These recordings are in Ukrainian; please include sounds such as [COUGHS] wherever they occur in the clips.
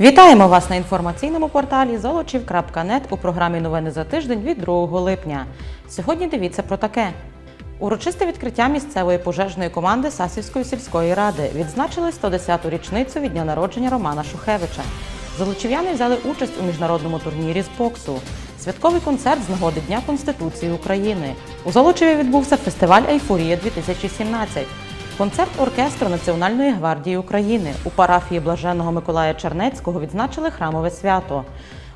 Вітаємо вас на інформаційному порталі золочів.нет у програмі Новини за тиждень від 2 липня. Сьогодні дивіться про таке. Урочисте відкриття місцевої пожежної команди Сасівської сільської ради відзначили 110-ту річницю від дня народження Романа Шухевича. Золочів'яни взяли участь у міжнародному турнірі з боксу. Святковий концерт з нагоди Дня Конституції України. У Золочеві відбувся фестиваль Ейфорія 2017 Концерт оркестру Національної гвардії України у парафії Блаженого Миколая Чернецького відзначили храмове свято.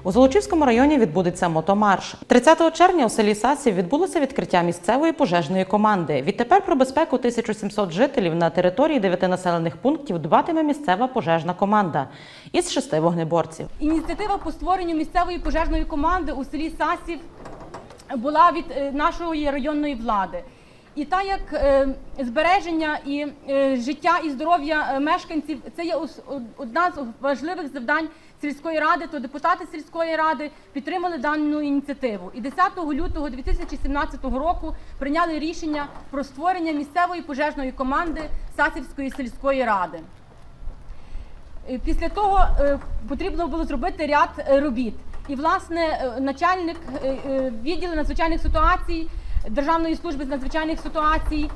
У Золочівському районі відбудеться мотомарш. 30 червня у селі Сасів відбулося відкриття місцевої пожежної команди. Відтепер про безпеку 1700 жителів на території дев'яти населених пунктів дбатиме місцева пожежна команда із шести вогнеборців. Ініціатива по створенню місцевої пожежної команди у селі Сасів була від е, нашої районної влади. І так як е, збереження і е, життя і здоров'я е, мешканців це є одна з важливих завдань сільської ради, то депутати сільської ради підтримали дану ініціативу. І 10 лютого 2017 року прийняли рішення про створення місцевої пожежної команди Сасівської сільської ради. Після того потрібно було зробити ряд робіт. І, власне, начальник відділу надзвичайних ситуацій Державної служби з надзвичайних ситуацій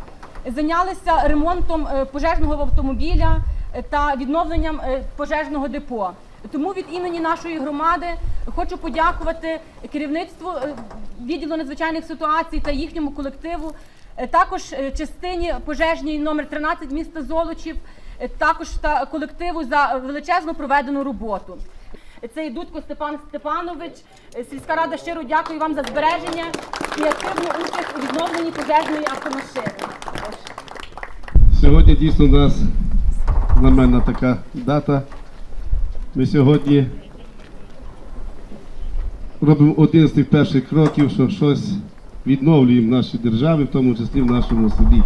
зайнялися ремонтом е, пожежного автомобіля е, та відновленням е, пожежного депо. Тому від імені нашої громади хочу подякувати керівництву відділу надзвичайних ситуацій та їхньому колективу, також частині пожежній номер 13 міста Золочів, також та колективу за величезну проведену роботу. Це і Дудко Степан Степанович. Е, Сільська рада щиро дякую вам за збереження і активну участь у відновленні пожежної автомашини. Сьогодні дійсно у нас знаменна така дата. Ми сьогодні робимо один з тих перших кроків, що щось відновлюємо в нашій державі, в тому числі в нашому селі.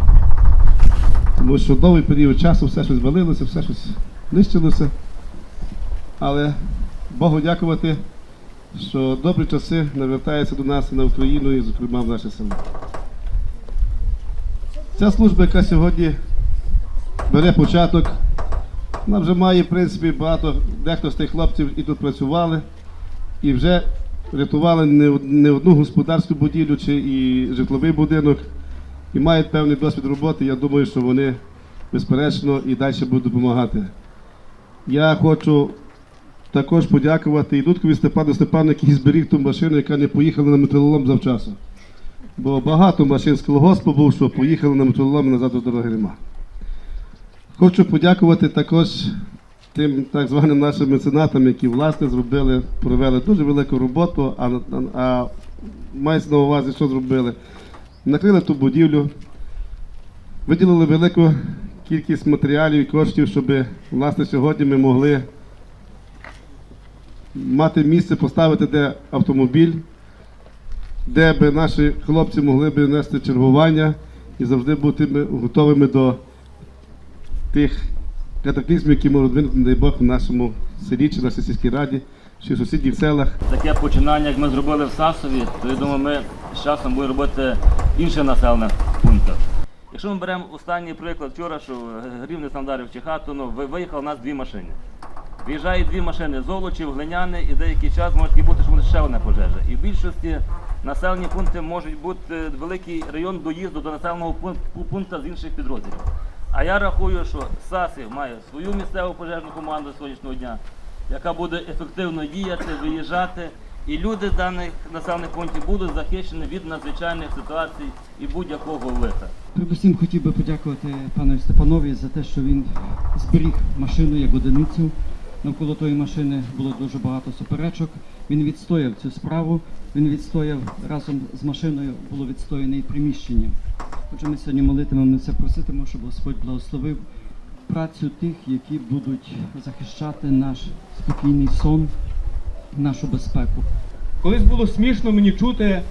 Тому що довгий період часу все щось валилося, все щось нищилося. Але Богу дякувати, що добрі часи навертаються до нас на Україну, і, зокрема, в наше село. Ця служба, яка сьогодні бере початок, вона вже має, в принципі, багато, дехто з тих хлопців і тут працювали, і вже рятували не одну господарську будівлю чи і житловий будинок, і мають певний досвід роботи. Я думаю, що вони безперечно і далі будуть допомагати. Я хочу також подякувати і Дудкові Степану Степану, який зберіг ту машину, яка не поїхала на металолом завчасно. Бо багато машин з колгоспу був, що поїхали на металолом назад до дороги нема. Хочу подякувати також тим так званим нашим меценатам, які власне зробили, провели дуже велику роботу, а, а, а мається на увазі, що зробили. Накрили ту будівлю, виділили велику кількість матеріалів і коштів, щоб власне сьогодні ми могли мати місце поставити, де автомобіль, де би наші хлопці могли б нести чергування і завжди бути готовими до тих катаклізмів, які можуть виникнути, дай Бог, в нашому селі чи нашій сільській раді, чи в сусідніх селах. Таке починання, як ми зробили в Сасові, то я думаю, ми з часом будемо робити в інших населених. Якщо ми беремо останній приклад вчора, що грівний вдарив чи хату, ну ви- виїхало у нас дві машини. Виїжджають дві машини Золочів, Глиняни, і деякий час може бути, що буде ще одна пожежа. І в більшості населені пункти можуть бути великий район доїзду до населеного пун- пункту з інших підрозділів. А я рахую, що Сасів має свою місцеву пожежну команду сьогоднішнього дня, яка буде ефективно діяти, виїжджати, і люди даних населених пунктів будуть захищені від надзвичайних ситуацій і будь-якого лиха. Передусім хотів би подякувати пану Степанові за те, що він зберіг машину як одиницю. Навколо тої машини було дуже багато суперечок. Він відстояв цю справу. Він відстояв разом з машиною було відстояне і приміщення. Отже, ми сьогодні молитимемося, проситимо, щоб Господь благословив працю тих, які будуть захищати наш спокійний сон, нашу безпеку. Колись було смішно мені чути,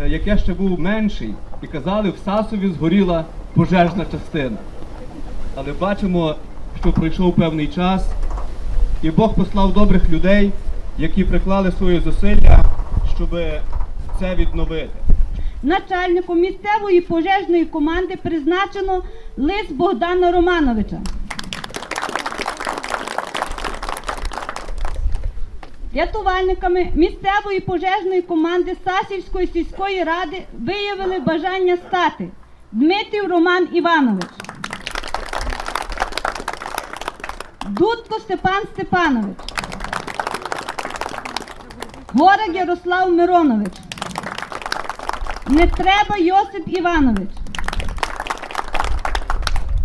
е, як я ще був менший, і казали, в Сасові згоріла пожежна частина. Але бачимо, що пройшов певний час, і Бог послав добрих людей, які приклали свої зусилля, щоб це відновити. Начальником місцевої пожежної команди призначено Лис Богдана Романовича. рятувальниками місцевої пожежної команди Сасівської сільської ради виявили бажання стати Дмитрів Роман Іванович, Дудко Степан Степанович, Горик Ярослав Миронович, Не треба Йосип Іванович,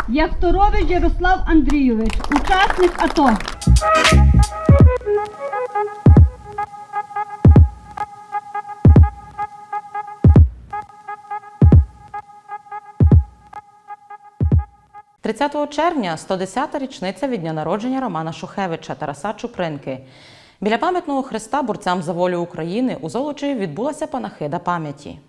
Яхторович Ярослав Андрійович, учасник АТО. – 30 червня 110-та річниця від дня народження Романа Шухевича Тараса Чупринки. Біля пам'ятного хреста борцям за волю України у Золочі відбулася панахида пам'яті.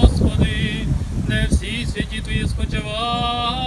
Господи, не всі святі твої спочивають.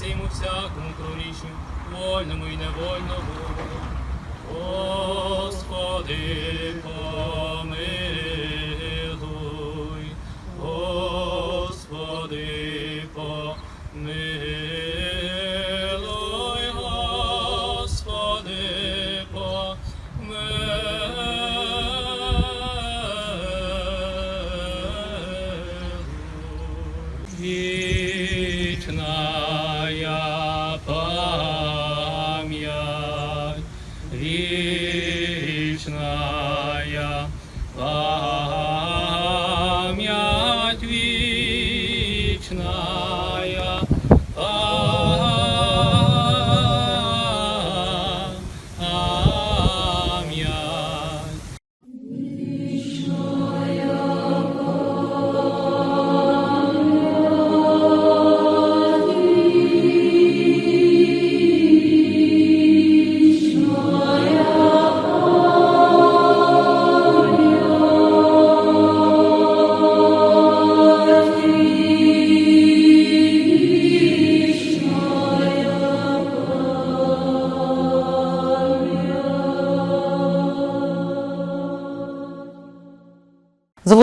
Що йому всякому кровічню, вольному і невольному. Господи,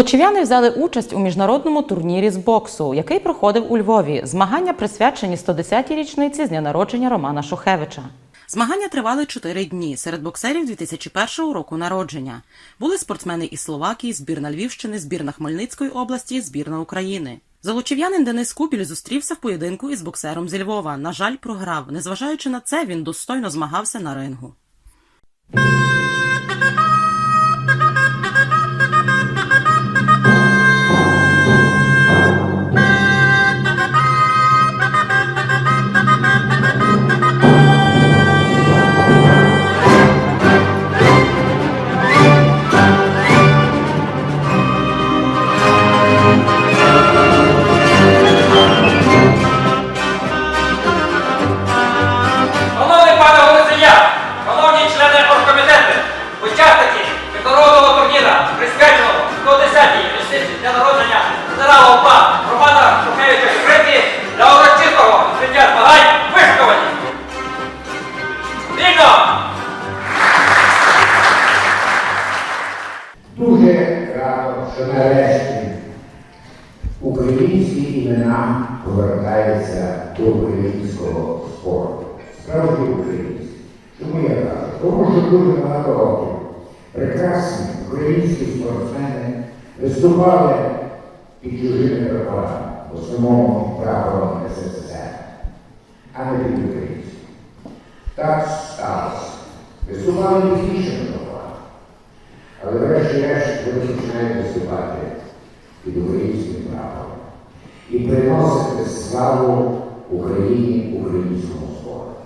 Золочів'яни взяли участь у міжнародному турнірі з боксу, який проходив у Львові. Змагання присвячені 110-й річниці з дня народження Романа Шухевича. Змагання тривали чотири дні серед боксерів 2001 року народження. Були спортсмени із Словакії, збірна Львівщини, збірна Хмельницької області, збірна України. Золочів'янин Денис Кубіль зустрівся в поєдинку із боксером зі Львова. На жаль, програв. Незважаючи на це, він достойно змагався на рингу. Під чужими прапорами, в основному прапором СССР, а не під українським. Так сталося. Виступали під іншими прапорами. Але врешті-решт ви починаєте виступати під українським прапором і приносити славу Україні, українському спорту.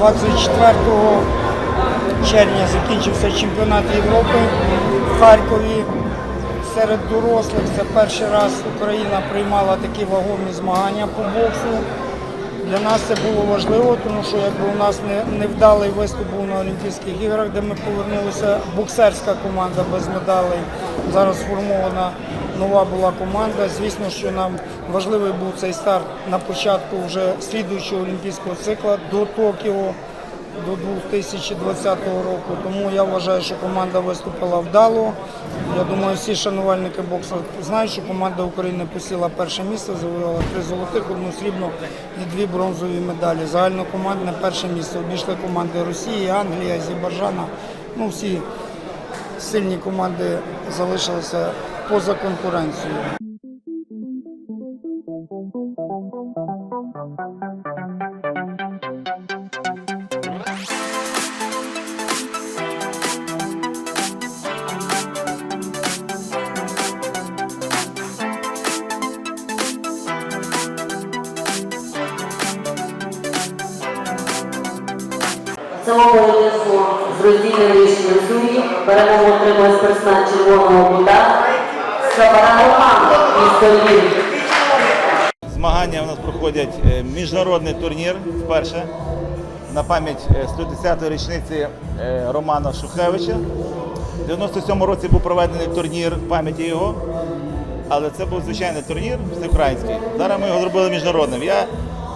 24 червня закінчився чемпіонат Європи в Харкові. Серед дорослих це перший раз Україна приймала такі вагомі змагання по боксу. Для нас це було важливо, тому що якби у нас не, невдалий виступ був на Олімпійських іграх, де ми повернулися, боксерська команда без медалей. Зараз сформована нова була команда. Звісно, що нам важливий був цей старт на початку вже слідуючого олімпійського цикла до Токіо до 2020 року. Тому я вважаю, що команда виступила вдало. Я думаю, всі шанувальники боксу знають, що команда України посіла перше місце, завоювала три золотих, одну срібну і дві бронзові медалі. Загальнокомандне перше місце. Обійшли команди Росії, Англії, Азербайджана. Ну, всі сильні команди залишилися поза конкуренцією. Цьому поєдинку з роздільним рішенням суддів перемогу отримує спортсмен червоного Змагання у нас проходять е, міжнародний турнір вперше на пам'ять е, 110-ї річниці е, Романа Шухевича. У 97-му році був проведений турнір пам'яті його, але це був звичайний турнір всеукраїнський. Зараз ми його зробили міжнародним. Я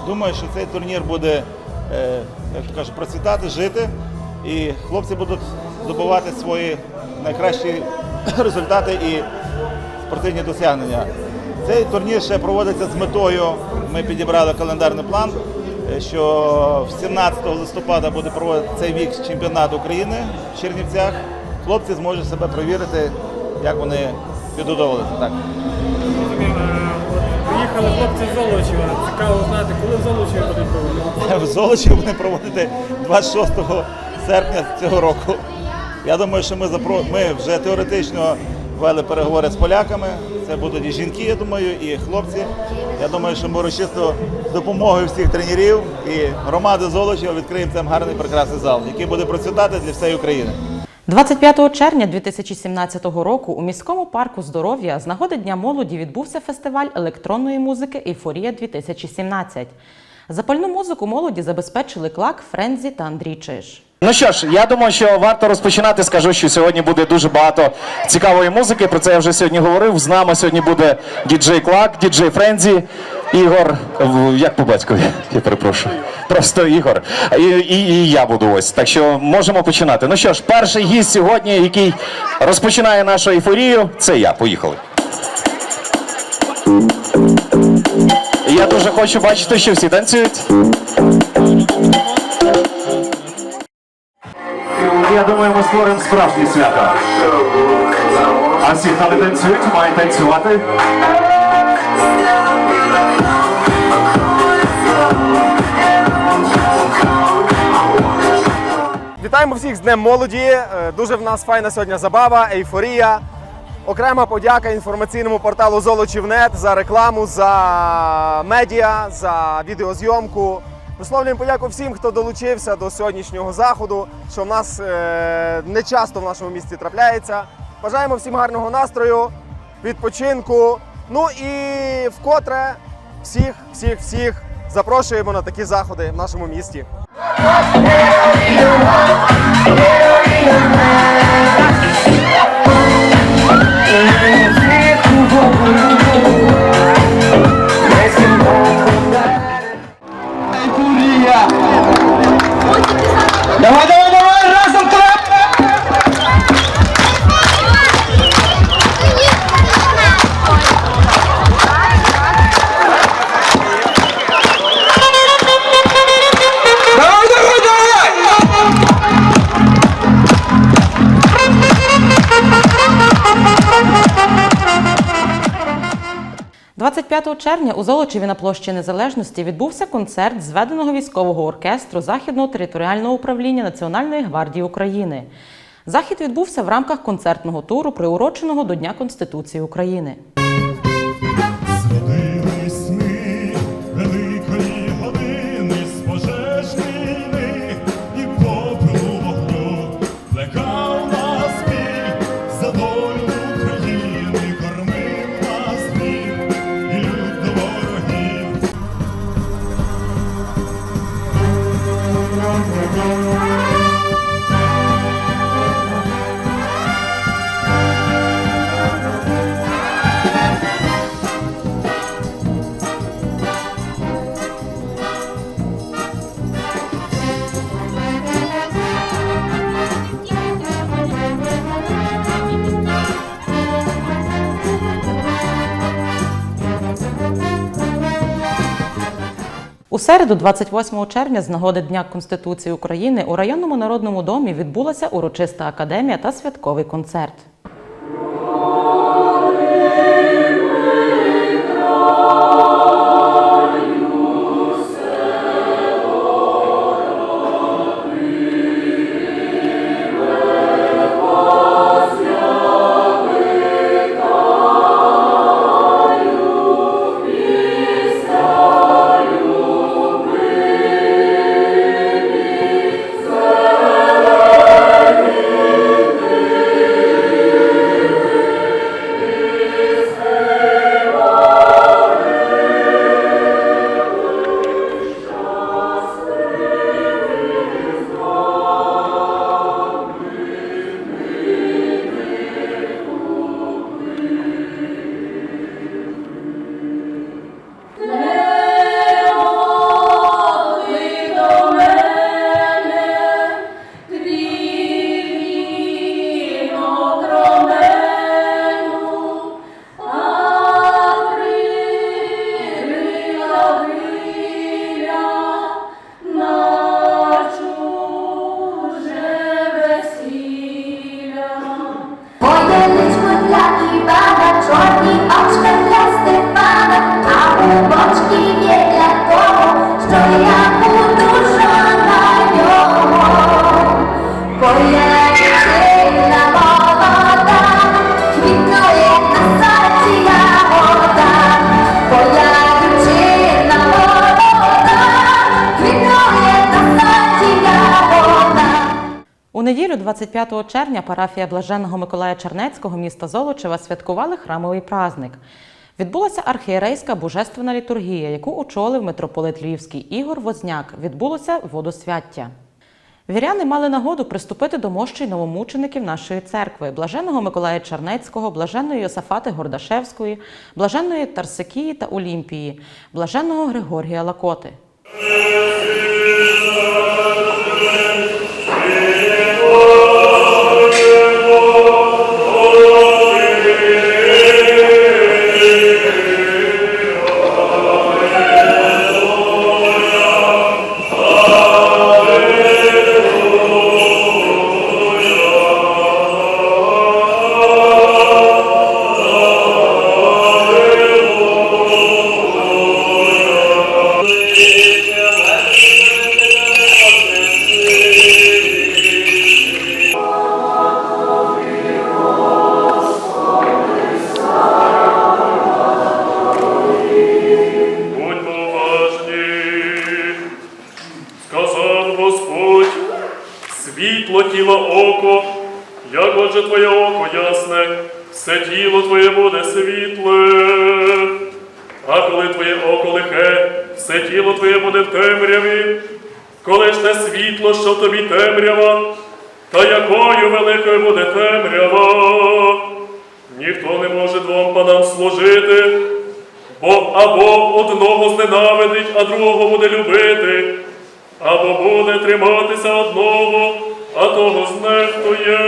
думаю, що цей турнір буде, е, як кажуть, процвітати, жити, і хлопці будуть здобувати свої найкращі [COUGHS] результати і спортивні досягнення. Цей турнір ще проводиться з метою. Ми підібрали календарний план, е, що 17 листопада буде проводити цей вік чемпіонат України в Чернівцях. Хлопці зможуть себе перевірити, як вони підготовилися. Так. Приїхали хлопці з Золочева. Цікаво знати, коли в Золочеві будуть проводити. В Золочі вони проводити 26 серпня цього року. Я думаю, що ми запро... ми вже теоретично вели переговори з поляками. Це будуть і жінки, я думаю, і хлопці. Я думаю, що ми урочисто допомогою всіх тренерів і громади Золочева відкриємо цей гарний прекрасний зал, який буде процвітати для всієї України. 25 червня 2017 року у міському парку здоров'я з нагоди Дня молоді відбувся фестиваль електронної музики Ейфорія 2017. Запальну музику молоді забезпечили Клак, Френзі та Андрій Чиж. Ну що ж, я думаю, що варто розпочинати. Скажу, що сьогодні буде дуже багато цікавої музики. Про це я вже сьогодні говорив. З нами сьогодні буде діджей Клак, діджей Френзі, Ігор. Як по батькові? Я перепрошую. Просто Ігор. І, і, і я буду ось. Так що можемо починати. Ну що ж, перший гість сьогодні, який розпочинає нашу ейфорію, це я. Поїхали. Я дуже хочу бачити, що всі танцюють. Я думаю, ми створимо справжнє свято. А всі, хто не танцюють, мають танцювати. Вітаємо всіх з Днем молоді. Е, Дуже в нас файна сьогодні забава, ейфорія. Окрема подяка інформаційному порталу Золочівнет за рекламу, за медіа, за відеозйомку. Висловлюємо подяку всім, хто долучився до сьогоднішнього заходу, що в нас е, не часто в нашому місті трапляється. Бажаємо всім гарного настрою, відпочинку. Ну і вкотре всіх, всіх, всіх запрошуємо на такі заходи в нашому місті. Давай, червня у Золочеві на площі Незалежності відбувся концерт зведеного військового оркестру Західного територіального управління Національної гвардії України. Захід відбувся в рамках концертного туру, приуроченого до Дня Конституції України. У середу, 28 червня, з нагоди Дня Конституції України у районному народному домі відбулася урочиста академія та святковий концерт. 25 червня, парафія Блаженного Миколая Чернецького міста Золочева святкували храмовий праздник. Відбулася архієрейська божественна літургія, яку очолив митрополит Львівський Ігор Возняк. Відбулося водосвяття. Віряни мали нагоду приступити до мощей новомучеників нашої церкви блаженного Миколая Чернецького, блаженної Йосафати Гордашевської, блаженної Тарсикії та Олімпії, блаженного Григорія Лакоти. Будьмо темряві, коли ж те світло, що тобі темрява, та якою великою буде темрява, ніхто не може двом панам служити. Бо або одного зненавидить, а другого буде любити, або буде триматися одного, а того знехтує.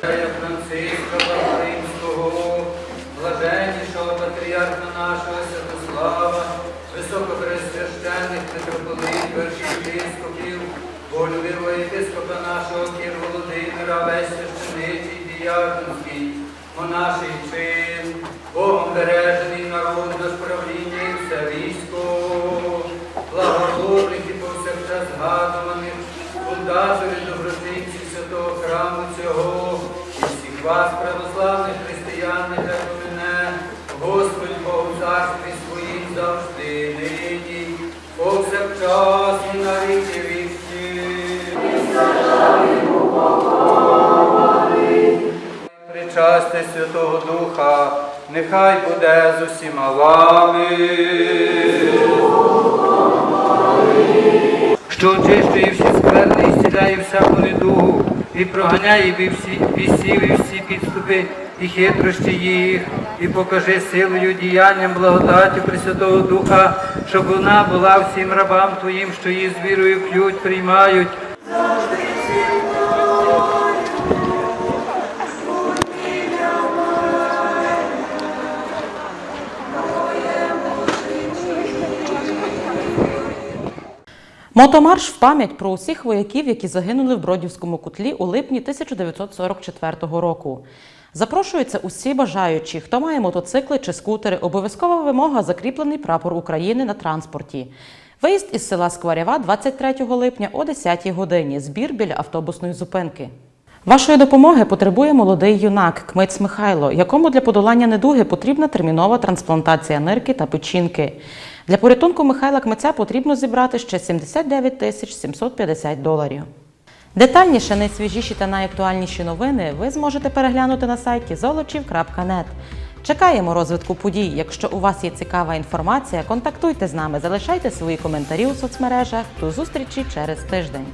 Франциска Весь священицький, діяконський, монаший чин, Богом бережений і проганяй від всі, вісів і всі підступи і хитрощі їх, і покажи силою діянням благодаттю Пресвятого Духа, щоб вона була всім рабам Твоїм, що її з вірою п'ють, приймають. Мотомарш в пам'ять про усіх вояків, які загинули в Бродівському котлі у липні 1944 року. Запрошуються усі бажаючі, хто має мотоцикли чи скутери. Обов'язкова вимога закріплений прапор України на транспорті. Виїзд із села Скварява 23 липня о 10 годині. Збір біля автобусної зупинки. Вашої допомоги потребує молодий юнак Кмиць Михайло, якому для подолання недуги потрібна термінова трансплантація нирки та печінки. Для порятунку Михайла Кмиця потрібно зібрати ще 79 тисяч 750 доларів. Детальніше, найсвіжіші та найактуальніші новини ви зможете переглянути на сайті золочів.нет. Чекаємо розвитку подій. Якщо у вас є цікава інформація, контактуйте з нами, залишайте свої коментарі у соцмережах. До зустрічі через тиждень.